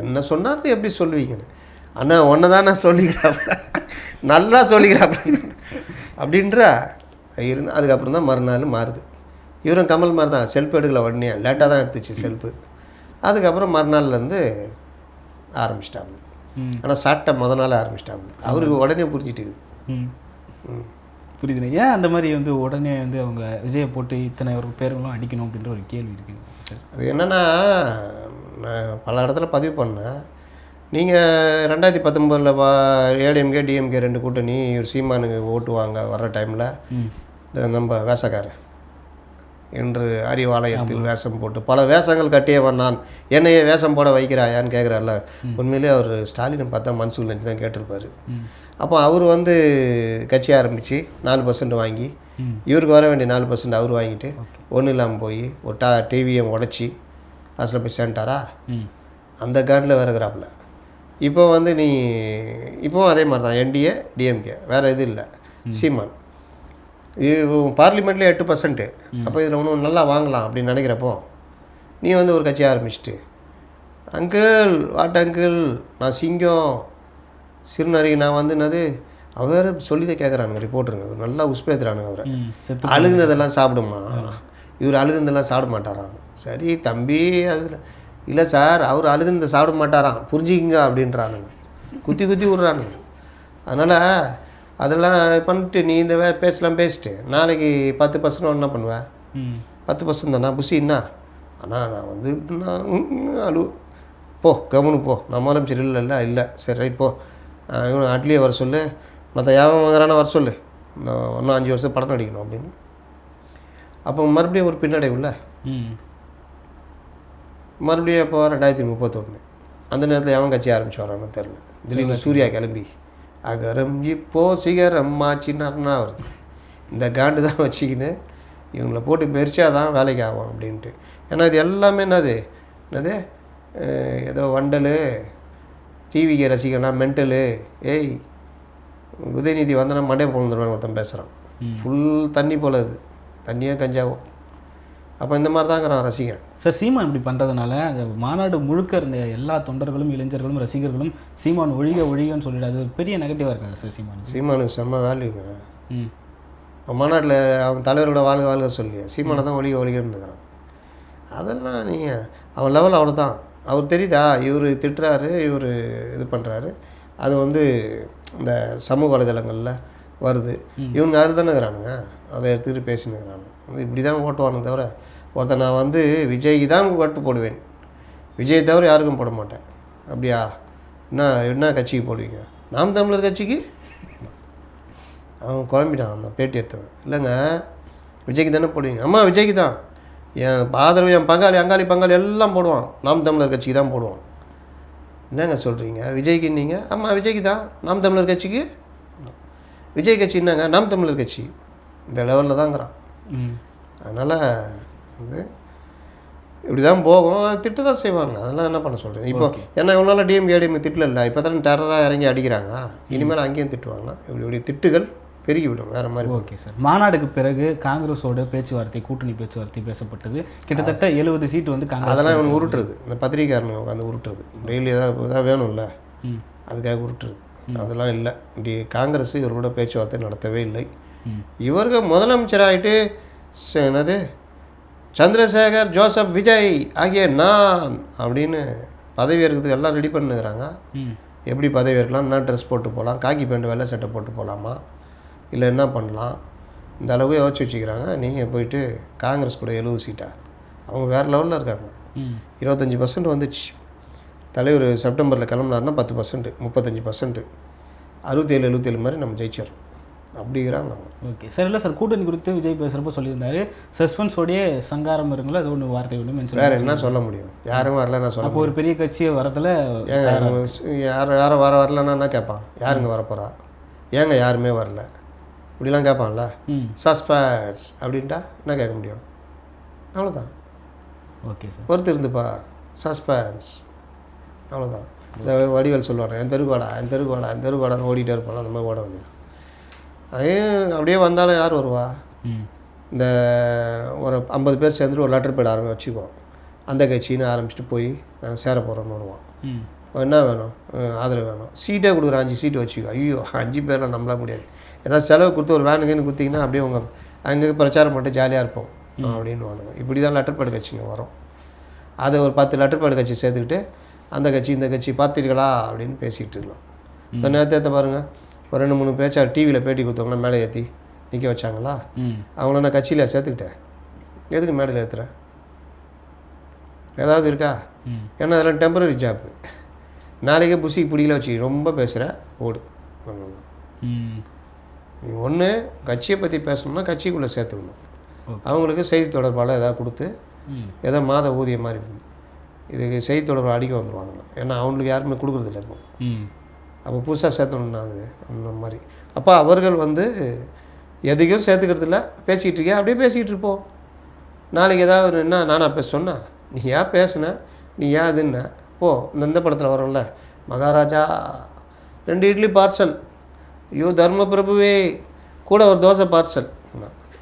என்ன சொன்னார் எப்படி சொல்லுவீங்கன்னு. அண்ணா ஒன்றை தான் நான் சொல்லிக்கிறாப்புல நல்லா சொல்லிக்கிறாப்புல அப்படின்ற இருந்து அதுக்கப்புறம் தான் மறுநாள் மாறுது. இவரும் கமல் மாதிரி தான் செல்ஃப் எடுக்கல உடனே. லேட்டாக தான் எடுத்துச்சு செல்ஃபு. அதுக்கப்புறம் மறுநாள்லேருந்து ஆரம்பிச்சிட்டாங்க ஆனால் சாட்டை முத நாள் ஆரம்பிச்சிட்டாங்க அவருக்கு உடனே ம். புரியுதுண்ணே ஏன் அந்த மாதிரி வந்து உடனே வந்து அவங்க விஜயை போட்டு இத்தனை ஒரு பேர்களும் அடிக்கணும் அப்படின்ற ஒரு கேள்வி இருக்குங்க சார்? அது என்னென்னா நான் பல இடத்துல பதிவு பண்ணேன். நீங்கள் ரெண்டாயிரத்தி பத்தொம்பதில் வா ஏடிஎம்கே டிஎம்கே ரெண்டு கூட்டணி இவர் சீமானுக்கு ஓட்டுவாங்க வர்ற டைமில் இந்த நம்ம வேஷக்காரர். என்று அறிவாலயத்தில் வேஷம் போட்டு பல வேஷங்கள் கட்டியவன் நான். என்னையே வேஷம் போட வைக்கிறாயான்னு கேட்குறாருல உண்மையிலேயே அவர் ஸ்டாலினை பார்த்தா மனசுக்குள்ள நினச்சி தான் கேட்டிருப்பாரு. அப்போ அவர் வந்து கட்சி ஆரம்பித்து நாலு பர்சன்ட் வாங்கி இவருக்கு வர வேண்டிய நாலு பர்சன்ட் அவர் வாங்கிட்டு ஒன்றும் இல்லாமல் போய் ஒரு டா டிவியை உடச்சி லாஸ்ட்டில் போய் சேர்ந்துட்டாரா? அந்த காண்டில் வேறு இருக்கிறாப்புல. இப்போ வந்து நீ இப்போவும் அதே மாதிரி தான் என்டிஏ டிஎம்கே வேறு இது இல்லை. சீமான். பார்லிமெண்ட்லேயே எட்டு பர்சன்ட்டு அப்போ இதில் ஒன்றும் நல்லா வாங்கலாம் அப்படின்னு நினைக்கிறப்போ நீ வந்து ஒரு கட்சி ஆரம்பிச்சிட்டு அங்கிள் வாட் அங்கிள் நான் சிங்கம். சிறுநரி நான் வந்து என்னது? அவர் வேறு சொல்லி தான் கேட்குறானுங்க ரிப்போர்ட்டருங்க நல்லா உஸ்பேத்துறானுங்க அவரை. அழுகுனதெல்லாம் சாப்பிடுமா? இவர் அழுகுனதெல்லாம் சாப்பிட மாட்டாராம். சரி தம்பி அதில் இல்லை சார் அவர் அழுகுனதை சாப்பிட மாட்டாராம். புரிஞ்சுக்கிங்க அப்படின்றானுங்க. குத்தி குத்தி விட்றானுங்க. அதனால் அதெல்லாம் பண்ணிட்டு நீ இந்த வே பேசலாம் பேசிட்டு நாளைக்கு பத்து பர்சன்ட் என்ன பண்ணுவேன். பத்து பர்சன்ட் தானா. என்ன அண்ணா நான் வந்து நான் அழு. போ கவனு போ. நான் முதலமைச்சர் இல்லை இல்லை. சரி ரைட் போ. இவன் அட்லியே வர சொல்லு. மற்ற யாவன் வாங்குறானா வர சொல்லு. நான் இன்னும் அஞ்சு வருஷம் படம் நடிக்கணும் அப்படின்னு. அப்போ மறுபடியும் ஒரு பின்னடைவுல ம். மறுபடியும் இப்போ ரெண்டாயிரத்தி முப்பத்தொன்று அந்த நேரத்தில் எவன் கட்சி ஆரம்பிச்சு வரான்னு தெரில திடீர்னு சூர்யா கிளம்பி. அகரம் இப்போ சிகரம் ஆச்சின்னாருன்னா வருது இந்த காண்டு தான் வச்சுக்கின்னு இவங்களை போட்டு மெரிச்சா தான் வேலைக்கு ஆகும் அப்படின்ட்டு. ஏன்னா இது எல்லாமே என்னது? என்னது? ஏதோ வண்டல் டிவிக்கு ரசிகனா மென்டலு. ஏய் உதயநிதி வந்தனா மண்டே போந்துருவான் ஒருத்தன் பேசுகிறான். ஃபுல் தண்ணி போல அது. தண்ணியே கஞ்சாவும். அப்போ இந்த மாதிரி தாங்கிறான் ரசிகன். சார் சீமான் இப்படி பண்ணுறதுனால அந்த மாநாடு முழுக்க இருந்த எல்லா தொண்டர்களும் இளைஞர்களும் ரசிகர்களும் சீமான் ஒழிக ஒழிகன்னு சொல்லிட்டு அது ஒரு பெரிய நெகட்டிவாக இருக்காது சார் சீமானுக்கு. சீமானுக்கு செம்ம வேல்யூங்க மாநாட்டில் அவன் தலைவரோட வாழ்க வாழ்க சொல்லி சீமானை தான் ஒழிக ஒழிகன்னு இருக்கிறான் அதெல்லாம் நீங்கள் அவன் லெவல் அவ்வளோ தான் அவர் தெரியுதா? இவர் திட்டுறாரு இவர் இது பண்ணுறாரு அது வந்து இந்த சமூக வலைதளங்களில் வருது. இவங்க அது தானே இருக்கிறானுங்க அதை எடுத்துக்கிட்டு பேசினுக்கிறாங்க இப்படி தான் ஓட்டுவானு தவிர ஒருத்தன் நான் வந்து விஜய்க்கு தான் ஓட்டு போடுவேன். விஜய் தவிர யாருக்கும் போட மாட்டேன். அப்படியா? என்ன என்ன கட்சிக்கு போடுவீங்க? நாம் தமிழர் கட்சிக்கு? அவன் குழம்பிட்டான் அந்த பேட்டி எடுத்தவன். இல்லைங்க விஜய்க்கு தானே போடுவீங்க? அம்மா விஜய்க்கு தான். என் ஆதரவு என் பங்காளி அங்காளி பங்காளி எல்லாம் போடுவான். நாம் தமிழர் கட்சிக்கு தான் போடுவான். என்னங்க சொல்கிறீங்க விஜய்க்கு நீங்கள் ஆமாம் விஜய்க்கு தான். நாம் தமிழர் கட்சிக்கு? விஜய் கட்சி என்னங்க? நாம் தமிழர் கட்சி. இந்த லெவலில் தாங்கிறான் அதனால் வந்து இப்படி தான் போகும். அது திட்டு தான் செய்வாங்க. அதெல்லாம் என்ன பண்ண சொல்கிறேன் இப்போ ஏன்னா இவ்வளோ நாள் டிஎம் ஏடிஎம் திட்டல இல்லை. இப்போ தானே டெரராக இறங்கி அடிக்கிறாங்க. இனிமேல் அங்கேயும் திட்டுவாங்க. இப்படி இப்படி திட்டுகள் பெருகிவிடும். வேறு மாதிரி ஓகே சார் மாநாடுக்கு பிறகு காங்கிரஸோட பேச்சுவார்த்தை கூட்டணி பேச்சுவார்த்தை பேசப்பட்டது. கிட்டத்தட்ட எழுபது சீட்டு வந்து காங்கிரஸ் அதெல்லாம் இவன் உருட்டுறது. இந்த பத்திரிக்கையாரனுங்க உட்காந்து உருட்டுறது. டெய்லி ஏதாவது ஏதாவது வேணும்ல. அதுக்காக உருட்டுறது. அதெல்லாம் இல்லை. இப்படி காங்கிரஸ் இவரோட பேச்சுவார்த்தை நடத்தவே இல்லை. இவர்கள் முதலமைச்சராயிட்டு ச- என்னது? சந்திரசேகர் ஜோசப் விஜய் ஆகிய நான் அப்படின்னு பதவி ஏற்கிறதுக்கு எல்லாம் ரெடி பண்ணுகிறாங்க ம். எப்படி பதவி ஏற்கலாம்? என்ன ட்ரெஸ் போட்டு போகலாம் காக்கி பேண்ட் வெள்ளை சட்டை போட்டு போகலாமா இல்லை என்ன பண்ணலாம்? இந்த அளவு யோசிச்சு வச்சுக்கிறாங்க. நீங்கள் போயிட்டு காங்கிரஸ் கூட எழுபது சீட்டா? அவங்க வேறு லெவலில் இருக்காங்க. இருபத்தஞ்சி பர்சன்ட் வந்துச்சு. தலைவர் செப்டம்பரில் கிளம்புனாருன்னா பத்து பர்சன்ட் முப்பத்தஞ்சு பர்சன்ட் அறுபத்தேழு எழுபத்தேழு மாதிரி நம்ம ஜெயிச்சிடறோம். அப்படிங்கிறாங்க. ஓகே. சார் இல்லை சார் கூட்டணி குறித்து விஜய் பேசுகிறப்ப சொல்லியிருந்தாரு. சஸ்பென்ஸோடைய சங்காரம் இருக்குங்களா அது ஒன்று வார்த்தை மென்ஷன் வேறு என்ன சொல்ல முடியும்? யாரும் வரல நான் சொல்ல அப்போ ஒரு பெரிய கட்சியை வரதுல ஏங்க யார் யாரும் வர வரலன்னா என்ன கேட்பான்? யாருங்க வரப்போகிறா ஏங்க யாருமே வரல? இப்படிலாம் கேட்பான்ல? சஸ்பென்ஸ் அப்படின்ட்டா என்ன கேட்க முடியும்? அவ்வளோதான் ஓகே சார். பொறுத்து இருந்து பார். சஸ்பென்ஸ். அவ்வளோதான் இந்த வடிவேல் சொல்லுவாங்க என் தெருவாடா என் தெருவாடா என் தெருவாடான்னு ஓடிட்டே இருப்பாங்க அந்த மாதிரி ஓட வேண்டியது அதே அப்படியே வந்தாலும் யார் வருவா? ம். இந்த ஒரு ஐம்பது பேர் சேர்ந்துட்டு ஒரு லெட்டர் பேட் ஆரம்பி வச்சுக்குவோம். அந்த கட்சின்னு ஆரம்பிச்சுட்டு போய் நாங்கள் சேர போகிறோம்னு வருவோம். என்ன வேணும்? ஆதரவு வேணும். சீட்டே கொடுக்குற அஞ்சு சீட்டு வச்சுக்கோ. ஐயோ அஞ்சு பேர்லாம் நம்மள முடியாது. ஏதாவது செலவு கொடுத்து ஒரு வேனுக்குன்னு கொடுத்தீங்கன்னா அப்படியே உங்கள் அங்கே பிரச்சாரம் பண்ணிட்டு ஜாலியாக இருப்போம். அப்படின்னு வாங்க இப்படி தான் லெட்டர் பேட் கட்சிங்க வரும். அதை ஒரு பத்து லெட்டர் பேட் கட்சி சேர்த்துக்கிட்டு அந்த கட்சி இந்த கட்சி பார்த்தீர்களா அப்படின்னு பேசிகிட்டு இருக்கலாம். இப்போ நேரத்தை பாருங்கள் ஒரு ரெண்டு மூணு பேச்சா டிவியில் பேட்டி கொடுத்தவங்கள மேலே ஏற்றி நிற்க வச்சாங்களா? அவங்கள நான் கட்சியில் சேர்த்துக்கிட்டேன். எதுக்கு மேடையில் ஏற்றுறேன் ஏதாவது இருக்கா? ஏன்னா அதெல்லாம் டெம்பரரி ஜாப் நாளைக்கே புசிக்கு பிடிக்கல வச்சு ரொம்ப பேசுகிற ஓடு. நீ ஒன்று கட்சியை பற்றி பேசணும்னா கட்சிக்குள்ளே சேர்த்துக்கணும். அவங்களுக்கு செய்தி தொடர்பாளர் ஏதாவது கொடுத்து ஏதோ மாத ஊதியம் மாதிரி. இதுக்கு செய்தி தொடர்பு அடிக்க வந்துடுவாங்க ஏன்னா அவங்களுக்கு யாருமே கொடுக்குறதில்ல இருக்கும் அப்போ புதுசாக சேர்த்தணும்னா அது அந்த மாதிரி. அப்போ அவர்கள் வந்து எதையும் சேர்த்துக்கிறது இல்லை பேசிக்கிட்டு இருக்கியா? அப்படியே பேசிக்கிட்டு இருப்போம். நாளைக்கு ஏதாவது என்ன? நானா பேச சொன்னா. நீ ஏன் பேசுன? நீ ஏன் இதுன்ன போ இந்த இந்த படத்தில் வரும்ல. மகாராஜா ரெண்டு இட்லி பார்சல். ஐயோ தர்ம பிரபுவே கூட ஒரு தோசை பார்சல்.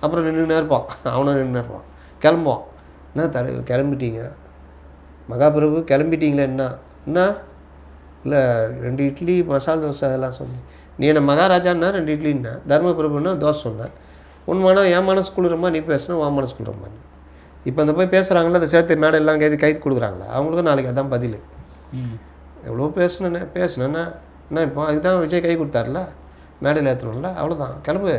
அப்புறம் நின்று இருப்பான். அவனும் நின்று இருப்பான். கிளம்புவான். என்ன தலைவர் கிளம்பிட்டீங்க? மகாபிரபு கிளம்பிட்டீங்களே என்ன? என்ன? இல்லை ரெண்டு இட்லி மசால் தோசை அதெல்லாம் சொன்னேன். நீ என்ன மகாராஜான்னா ரெண்டு இட்லின்னா தர்மபிரபுன்னா தோசை சொன்னேன் உன் மனம் என் மனசு குளிரமா நீ பேசுனா உன் மனசு குளிரமா? நீ இப்போ அந்த போய் பேசுகிறாங்களா அதை சேர்த்து மேடை எல்லாம் கைது கைது கொடுக்குறாங்களா? அவங்களுக்கும் நாளைக்கு அதான் பதில். எவ்வளோ பேசுனேண்ணே பேசுனேண்ணே என்ன இப்போ அதுக்கு தான் விஜய் கை கொடுத்தாருல மேடையில் ஏற்றணும்ல அவ்வளோதான் கிளம்பு.